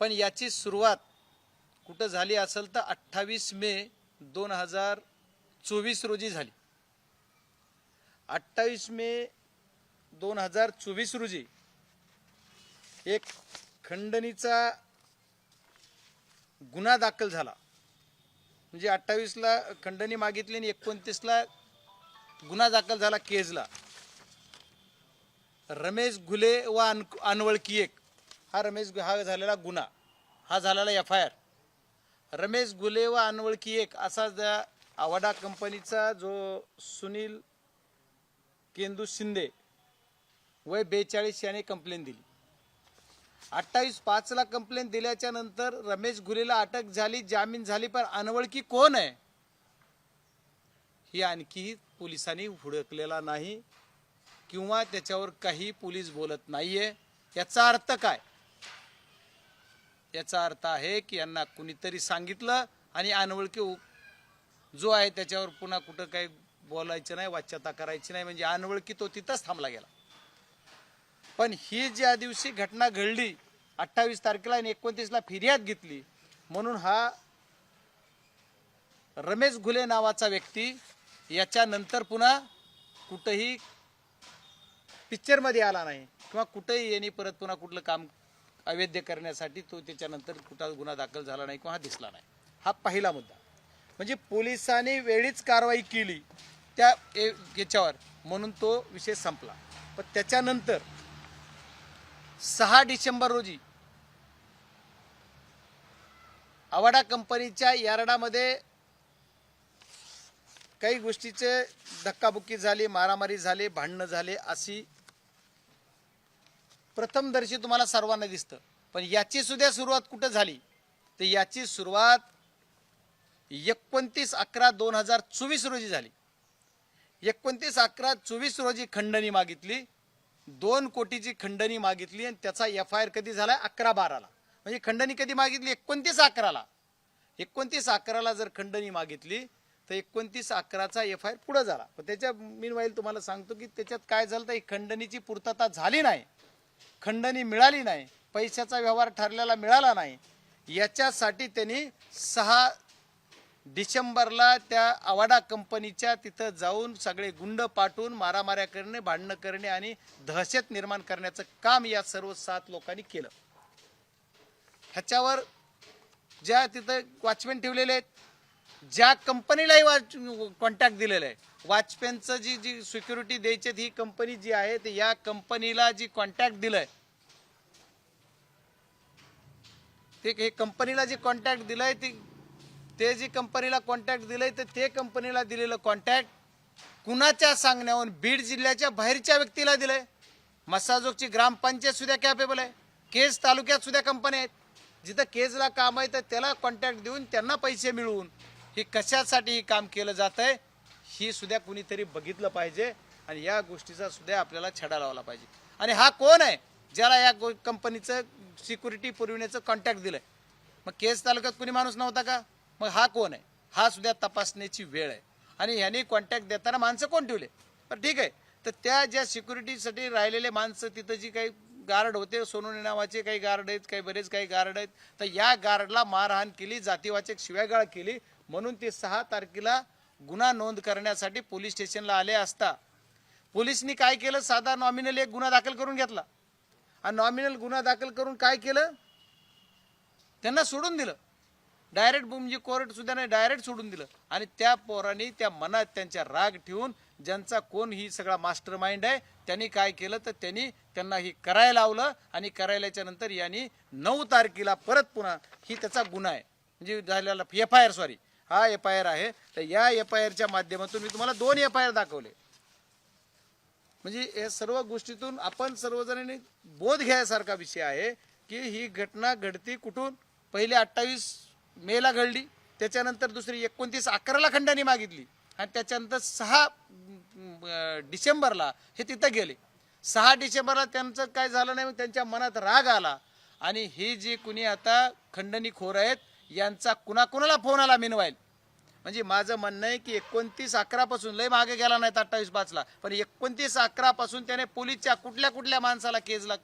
पण याची सुरुवात कुठं झाली असेल तर अठ्ठावीस मे दोन हजार चोवीस रोजी झाली. अठ्ठावीस मे दोन हजार चोवीस रोजी एक खंडणीचा गुन्हा दाखल झाला. म्हणजे अठ्ठावीसला खंडणी मागितली आणि एकोणतीसला गुन्हा दाखल झाला केजला. रमेश घुले व अन अनवळकी एक हा रमेश हा झालेला गुन्हा. हा झालेला एफ आय आर रमेश गुले व अनवळखी एक असा ज्या आवाडा कंपनीचा जो सुनील केंदू शिंदे वय बेचाळीस याने कंप्लेंट दिली. अठ्ठावीस पाचला कंप्लेंट दिल्याच्या नंतर रमेश गुलेला अटक झाली जामीन झाली पण अनवळखी कोण आहे? ही आणखी पोलिसांनी हुडकलेला नाही किंवा त्याच्यावर काही पोलीस बोलत नाहीये. याचा अर्थ काय? याचा अर्थ आहे की यांना कुणीतरी सांगितलं आणि अनवळखी जो आहे त्याच्यावर पुन्हा कुठं काही बोलायचं नाही वाच्यता करायची नाही म्हणजे अनवळखी तो तिथंच थांबला गेला. पण ही ज्या दिवशी घटना घडली अठ्ठावीस तारखेला आणि एकोणतीसला फिर्याद घेतली म्हणून हा रमेश घुले नावाचा व्यक्ती याच्यानंतर पुन्हा कुठंही पिक्चरमध्ये आला नाही किंवा कुठंही यांनी परत पुन्हा कुठलं काम अवैध करण्यासाठी तो त्याच्यानंतर कुठला गुन्हा दाखल झाला नाही किंवा हा दिसला नाही. हा पहिला मुद्दा. म्हणजे पोलिसांनी वेळीच कारवाई केली. त्या याच्यावर. म्हणून तो विषय संपला. पण त्याच्यानंतर सहा डिसेंबर रोजी आवाडा कंपनीच्या यार्डामध्ये काही गोष्टीचे धक्काबुक्की झाली मारामारी झाली भांडणं झाले अशी प्रथमदर्शी तुम्हाला सर्वांना दिसतं. पण याची सुद्धा सुरुवात कुठं झाली? तर याची सुरुवात एकोणतीस अकरा दोन हजार चोवीस रोजी झाली. एकोणतीस अकरा चोवीस रोजी खंडणी मागितली. दोन कोटीची खंडणी मागितली आणि त्याचा एफ आय आर कधी झाला? अकरा बाराला. म्हणजे खंडणी कधी मागितली? एकोणतीस अकराला. एकोणतीस अकराला जर खंडणी मागितली तर एकोणतीस अकराचा एफ आय आर पुढं झाला. पण त्याच्या मीनवाईल तुम्हाला सांगतो की त्याच्यात काय झालं तर ही खंडणीची पूर्तता झाली नाही. खंडणी मिळाली नाही पैशाचा व्यवहार ठरलेला मिळाला नाही याच्यासाठी त्यांनी सहा डिसेंबरला त्या आवाडा कंपनीच्या तिथं जाऊन सगळे गुंड पाठवून मारामाऱ्या करणे भांडणं करणे आणि दहशत निर्माण करण्याचं काम या सर्व सात लोकांनी केलं. ह्याच्यावर ज्या तिथं वॉचमॅन ठेवलेले आहेत ज्या कंपनीलाही वॉच कॉन्टॅक्ट दिलेला आहे वॉचमॅनचं जी जी सिक्युरिटी द्यायची ही कंपनी जी आहे ते या कंपनीला जी कॉन्टॅक्ट दिलंय ते हे कंपनीला जे कॉन्टॅक्ट दिलंय ती ते जी कंपनीला कॉन्टॅक्ट दिलंय तर ते कंपनीला दिलेलं कॉन्टॅक्ट कुणाच्या सांगण्यावरून? बीड जिल्ह्याच्या बाहेरच्या व्यक्तीला दिलंय. मसाजोगची ग्रामपंचायत सुद्धा कॅपेबल आहे. केज तालुक्यात सुद्धा कंपन्या आहेत. जिथं केजला काम आहे तर त्याला कॉन्टॅक्ट देऊन त्यांना पैसे मिळवून हे कशासाठी ही काम केलं जात आहे ही सुद्धा कुणीतरी बघितलं पाहिजे आणि या गोष्टीचा सुद्धा आपल्याला छडा लावला पाहिजे. आणि हा कोण आहे? ज्याला या कंपनीचं सिक्युरिटी पुरविण्याचं कॉन्टॅक्ट दिलंय. मग केस तालुक्यात कुणी माणूस नव्हता का? मग हा कोण आहे? हा सुद्धा तपासण्याची वेळ आहे. आणि ह्याने कॉन्टॅक्ट देताना माणसं कोण ठेवले? तर ठीक आहे. तर त्या ज्या सिक्युरिटीसाठी राहिलेले माणसं तिथं जी काही गार्ड होते सोनोनी नावाचे काही गार्ड आहेत काही बरेच काही गार्ड आहेत तर या गार्डला मारहाण केली जातीवाचक शिवायगाळ केली म्हणून ते सहा तारखेला गुन्हा नोंद करण्यासाठी पोलीस स्टेशनला आले असता पोलिसनी काय केलं? साधा नॉमिनल एक गुन्हा दाखल करून घेतला. आणि नॉमिनल गुन्हा दाखल करून काय केलं? त्यांना सोडून दिलं. डायरेक्ट बुमजी कोर्ट सुद्धा नाही डायरेक्ट सोडून दिलं. आणि त्या पोरांनी त्या मनात त्यांच्या राग ठेवून ज्यांचा कोण ही सगळा मास्टर माइंड आहे त्यांनी काय केलं? तर त्यांनी त्यांना ही करायला लावलं आणि करायल्याच्या नंतर यांनी नऊ तारखेला परत पुन्हा ही त्याचा गुन्हा आहे. म्हणजे झालेला एफ आय आर सॉरी हा एफ आय आर आहे. तर या एफ आय आरच्या माध्यमातून मी तुम्हाला दोन एफ आय आर दाखवले. म्हणजे या सर्व गोष्टीतून आपण सर्वजणांनी बोध घ्यायसारखा विषय आहे की ही घटना घडती कुठून? पहिले अठ्ठावीस मेला घडली त्याच्यानंतर दुसरी एकोणतीस अकराला खंडाने मागितली आणि त्याच्यानंतर सहा डिसेंबरला हे तिथं गेले. सहा डिसेंबरला त्यांचं काय झालं नाही त्यांच्या मनात राग आला. आणि ही जी कुणी आता खंडणी खोर आहेत यांचा कुणाकुणाला फोन आला मिनवाईल म्हणजे माझं म्हणणं आहे की एकोणतीस अकरा पासून लय मागे गेला नाहीत अठ्ठावीस पाचला पण एकोणतीस अकरा पासून त्याने पोलीसच्या कुठल्या कुठल्या माणसाला केजला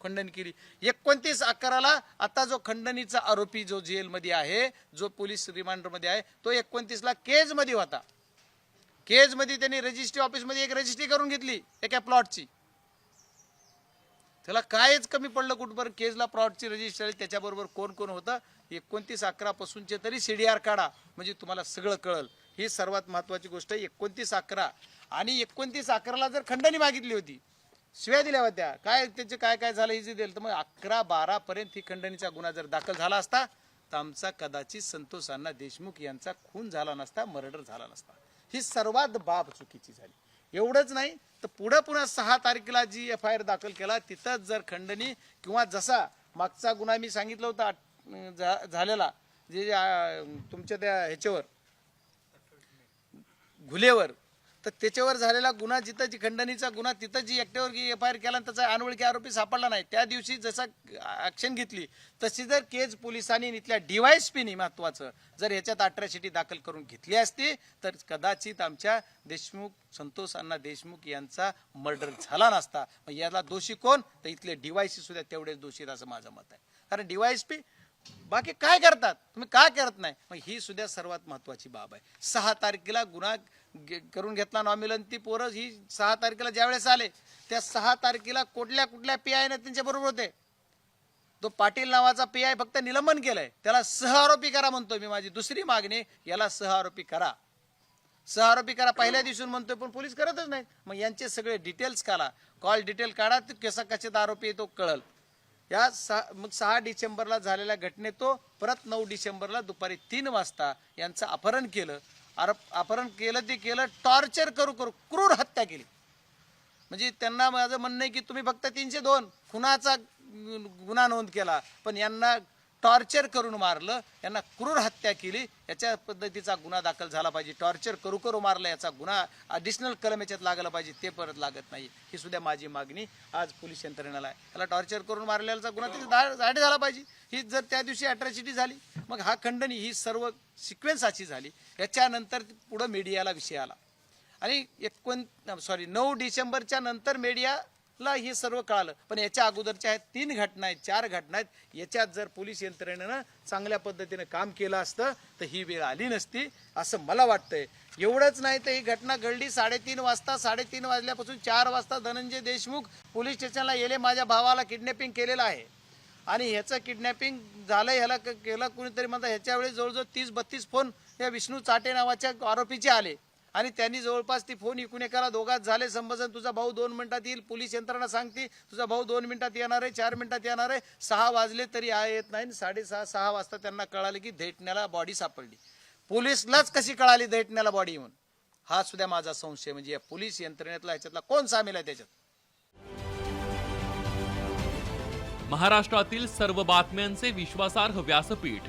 खंडन केली? एकोणतीस अकराला आता जो खंडणीचा आरोपी जो जेलमध्ये आहे जो पोलीस रिमांडरमध्ये आहे तो एकोणतीसला केजमध्ये होता. केजमध्ये त्यांनी रजिस्ट्री ऑफिसमध्ये एक रजिस्ट्री करून घेतली एका प्लॉटची त्याला कायच कमी पडलं कुठपर्यंत केजला प्रॉडची रजिस्टर त्याच्याबरोबर कोण कोण होतं? एकोणतीस अकरापासूनचे तरी सी डी आर काढा म्हणजे तुम्हाला सगळं कळल. ही सर्वात महत्वाची गोष्ट आहे एकोणतीस अकरा. आणि एकोणतीस अकराला जर खंडणी मागितली होती शिव्या दिल्या होत्या काय त्याचे काय काय झालं इजी दिलं तर मग अकरा बारापर्यंत ही खंडणीचा गुन्हा जर दाखल झाला असता तर आमचा कदाचित संतोष अण्णा देशमुख यांचा खून झाला नसता मर्डर झाला नसता. ही सर्वात बाब चुकीची झाली. एवढंच नाही. तर पुढं पुन्हा सहा तारखेला जी एफ आय आर दाखल केला तिथंच जर खंडणी किंवा जसा मागचा गुन्हा मी सांगितलं होता झा- झालेला जे तुमच्या त्या ह्याच्यावर घुलेवर तर त्याच्यावर झालेला गुन्हा जिथं जी खंडणीचा गुन्हा तिथं जी एकट्यावर एफ आय आर केला आणि त्याचा अनवळखी आरोपी सापडला नाही त्या दिवशी जसा ॲक्शन घेतली तशी जर केज पोलिसांनी इथल्या इथल्या डीवायएसपीनी महत्वाचं जर ह्याच्यात अठराशेटी दाखल करून घेतली असती तर कदाचित आमच्या देशमुख संतोष अण्णा देशमुख यांचा मर्डर झाला नसता. मग याला दोषी कोण? तर इथले डीवायसी सुद्धा तेवढेच दोषी असं माझं मत आहे. कारण डीवायएसपी बाकी काय करतात? तुम्ही का करत नाही? मग ही सुद्धा सर्वात महत्वाची बाब आहे. सहा तारखेला गुन्हा करून घेतला नॉमिलन ती पोरं ही सहा तारखेला ज्यावेळेस आले त्या सहा तारखेला कुठल्या कुठल्या पी आयनं त्यांच्या बरोबर होते. तो पाटील नावाचा पी आय फक्त निलंबन केलंय. त्याला सह आरोपी करा म्हणतो मी माझी दुसरी मागणी याला सह आरोपी करा. सह आरोपी करा पहिल्या दिवशी म्हणतोय पण पोलीस करतच नाही मग यांचे सगळे डिटेल्स काढा. कॉल डिटेल काढा तो कसा कशात आरोपी आहे तो कळल. या सहा मग सहा डिसेंबरला झालेल्या घटनेत तो परत नऊ डिसेंबरला दुपारी तीन वाजता यांचं अपहरण केलं. आरोप अपहरण केलं ते केलं टॉर्चर करू करू क्रूर हत्या केली. म्हणजे त्यांना माझं म्हणणं आहे की तुम्ही फक्त तीनशे दोन खुनाचा गुन्हा नोंद केला पण यांना टॉर्चर करून मारलं यांना क्रूर हत्या केली याच्या पद्धतीचा गुन्हा दाखल झाला पाहिजे. टॉर्चर करू करू मारलं याचा गुन्हा अडिशनल कलम याच्यात लागला पाहिजे ते परत लागत नाही. ही सुद्धा माझी मागणी आज पोलीस यंत्रणेला आहे. त्याला टॉर्चर करून मारलेल्याचा गुन्हा त्याचा दा- दाढ झाला पाहिजे. ही जर त्या दिवशी अट्रॅसिटी झाली मग हा खंडणी ही सर्व सिक्वेन्स अशी झाली. याच्यानंतर पुढं मीडियाला विषय आला. आणि एकोण सॉरी नऊ डिसेंबरच्या नंतर मीडिया ला हे सर्व कळालं. पण याच्या अगोदरच्या आहेत तीन घटना आहेत चार घटना आहेत याच्यात जर पोलीस यंत्रणेनं चांगल्या पद्धतीनं काम केलं असतं तर ही वेळ आली नसती असं मला वाटतंय. एवढंच नाही तर ही घटना घडली साडेतीन वाजता साडेतीन वाजल्यापासून चार वाजता धनंजय देशमुख पोलीस स्टेशनला येले माझ्या भावाला किडनॅपिंग केलेलं आहे. आणि ह्याचं किडनॅपिंग झालं ह्याला केलं कुणीतरी म्हणतात ह्याच्यावेळी जवळजवळ तीस बत्तीस फोन या विष्णू चाटे नावाच्या आरोपीचे आले. आणि त्यांनी जवळपास ती फोन इकून एकाला दोघात झाले. संभाषण तुझा भाऊ दोन मिनिटात येईल. पोलीस यंत्रणा सांगते तुझा भाऊ दोन मिनिटात येणार आहे चार मिनिटात येणार आहे. सहा वाजले तरी आ येत नाही. साडेसहा सहा वाजता त्यांना कळालं की धेटण्याला बॉडी सापडली. पोलीसलाच कशी कळाली धेटण्याला बॉडी येऊन? हा सुद्धा माझा संशय. म्हणजे या पोलीस यंत्रणेतला ह्याच्यातला कोण सामील आहे त्याच्यात? महाराष्ट्रातील सर्व बातम्यांचे विश्वासार्ह व्यासपीठ.